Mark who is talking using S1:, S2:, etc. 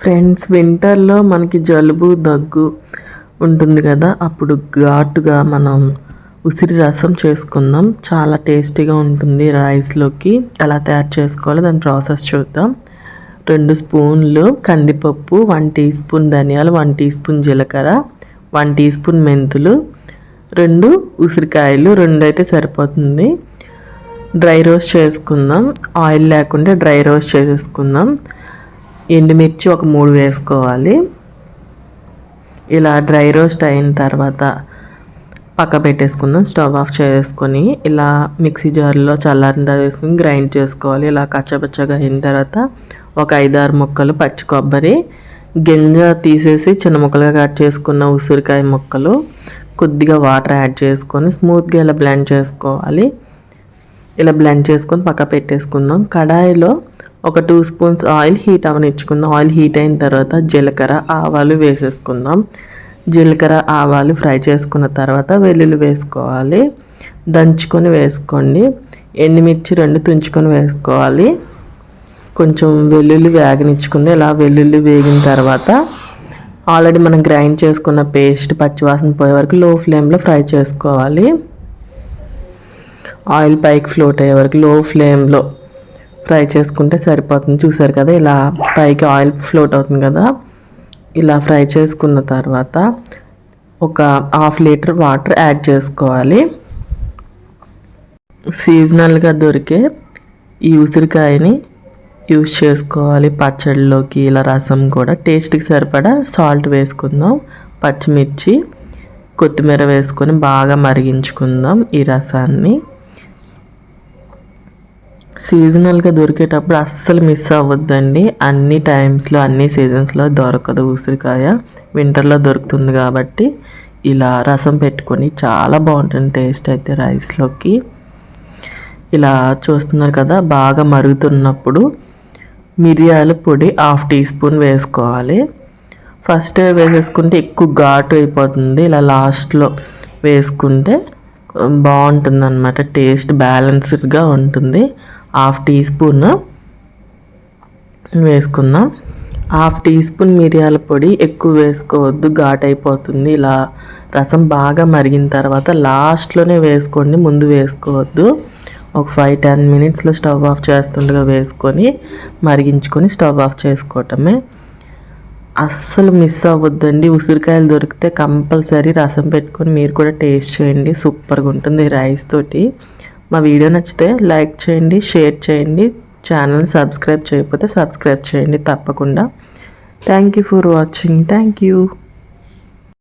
S1: Friends వింటర్లో మనకి జలుబు దగ్గు ఉంటుంది కదా. అప్పుడు ఘాటుగా మనం ఉసిరి రసం చేసుకుందాం. చాలా టేస్టీగా ఉంటుంది రైస్లోకి. ఎలా తయారు చేసుకోవాలో దాని ప్రాసెస్ చూద్దాం. రెండు స్పూన్లు కందిపప్పు వన్ టీ స్పూన్ ధనియాలు వన్ టీ స్పూన్ జీలకర్ర వన్ టీ స్పూన్ మెంతులు రెండు ఉసిరికాయలు రెండు అయితే సరిపోతుంది. డ్రై రోస్ట్ చేసుకుందాం. ఆయిల్ లేకుండా డ్రై రోస్ట్ చేసేసుకుందాం. ఎండుమిర్చి ఒక మూడు వేసుకోవాలి. ఇలా డ్రై రోస్ట్ అయిన తర్వాత పక్క పెట్టేసుకుందాం స్టవ్ ఆఫ్ చేసుకొని ఇలా మిక్సీ జార్లో చల్లారిన తర్వాత వేసుకుని గ్రైండ్ చేసుకోవాలి. ఇలా కచ్చపచ్చగా అయిన తర్వాత ఒక ఐదారు ముక్కలు పచ్చి కొబ్బరి గింజ తీసేసి చిన్న ముక్కలుగా కట్ చేసుకున్న ఉసిరికాయ ముక్కలు కొద్దిగా వాటర్ యాడ్ చేసుకొని స్మూత్గా ఇలా బ్లెండ్ చేసుకోవాలి. ఇలా బ్లెండ్ చేసుకొని పక్క పెట్టేసుకుందాం. కడాయిలో ఒక టూ స్పూన్స్ ఆయిల్ హీట్ అవనిచ్చుకుందాం. ఆయిల్ హీట్ అయిన తర్వాత జీలకర్ర ఆవాలు వేసేసుకుందాం. జీలకర్ర ఆవాలు ఫ్రై చేసుకున్న తర్వాత వెల్లుల్లి వేసుకోవాలి. దంచుకొని వేసుకోండి. ఎండుమిర్చి రెండు తుంచుకొని వేసుకోవాలి. కొంచెం వెల్లుల్లి వేగనిచ్చుకుంది. ఇలా వెల్లుల్లి వేగిన తర్వాత ఆల్రెడీ మనం గ్రైండ్ చేసుకున్న పేస్ట్ పచ్చివాసన పోయే వరకు లో ఫ్లేమ్లో ఫ్రై చేసుకోవాలి. ఆయిల్ పైకి ఫ్లోట్ అయ్యే వరకు లో ఫ్లేమ్లో ఫ్రై చేసుకుంటే సరిపోతుంది. చూసారు కదా ఇలా పైకి ఆయిల్ ఫ్లోట్ అవుతుంది కదా. ఇలా ఫ్రై చేసుకున్న తర్వాత ఒక హాఫ్ లీటర్ వాటర్ యాడ్ చేసుకోవాలి. సీజనల్గా దొరికే ఈ ఉసిరికాయని యూస్ చేసుకోవాలి. పచ్చడిలోకి ఇలా రసం కూడా. టేస్ట్కి సరిపడా సాల్ట్ వేసుకుందాం పచ్చిమిర్చి కొత్తిమీర వేసుకొని బాగా మరిగించుకుందాం ఈ రసాన్ని. సీజనల్గా దొరికేటప్పుడు అస్సలు మిస్ అవ్వద్దండి. అన్ని టైమ్స్లో అన్ని సీజన్స్లో దొరకదు ఉసిరికాయ. వింటర్లో దొరుకుతుంది కాబట్టి ఇలా రసం పెట్టుకొని చాలా బాగుంటుంది టేస్ట్ అయితే రైస్లోకి. ఇలా చూస్తున్నారు కదా బాగా మరుగుతున్నప్పుడు మిరియాల పొడి హాఫ్ టీ స్పూన్ వేసుకోవాలి. ఫస్ట్ వేసేసుకుంటే ఎక్కువ ఘాటు అయిపోతుంది. ఇలా లాస్ట్లో వేసుకుంటే బాగుంటుంది అనమాట టేస్ట్ బ్యాలెన్స్డ్గా ఉంటుంది. హాఫ్ టీ స్పూన్ వేసుకుందాం. హాఫ్ టీ స్పూన్ మిరియాల పొడి ఎక్కువ వేసుకోవద్దు ఘాట్ అయిపోతుంది. ఇలా రసం బాగా మరిగిన తర్వాత లాస్ట్లోనే వేసుకోండి ముందు వేసుకోవద్దు. ఒక ఫైవ్ టెన్ మినిట్స్లో స్టవ్ ఆఫ్ చేస్తుండగా వేసుకొని మరిగించుకొని స్టవ్ ఆఫ్ చేసుకోవటమే. అస్సలు మిస్ అవ్వద్దండి. ఉసిరికాయలు దొరికితే కంపల్సరీ రసం పెట్టుకొని మీరు కూడా టేస్ట్ చేయండి. సూపర్గా ఉంటుంది రైస్ తోటి. మా వీడియో నచ్చితే లైక్ చేయండి షేర్ చేయండి. ఛానల్ సబ్స్క్రైబ్ చేయకపోతే సబ్స్క్రైబ్ చేయండి తప్పకుండా. Thank you for watching thank you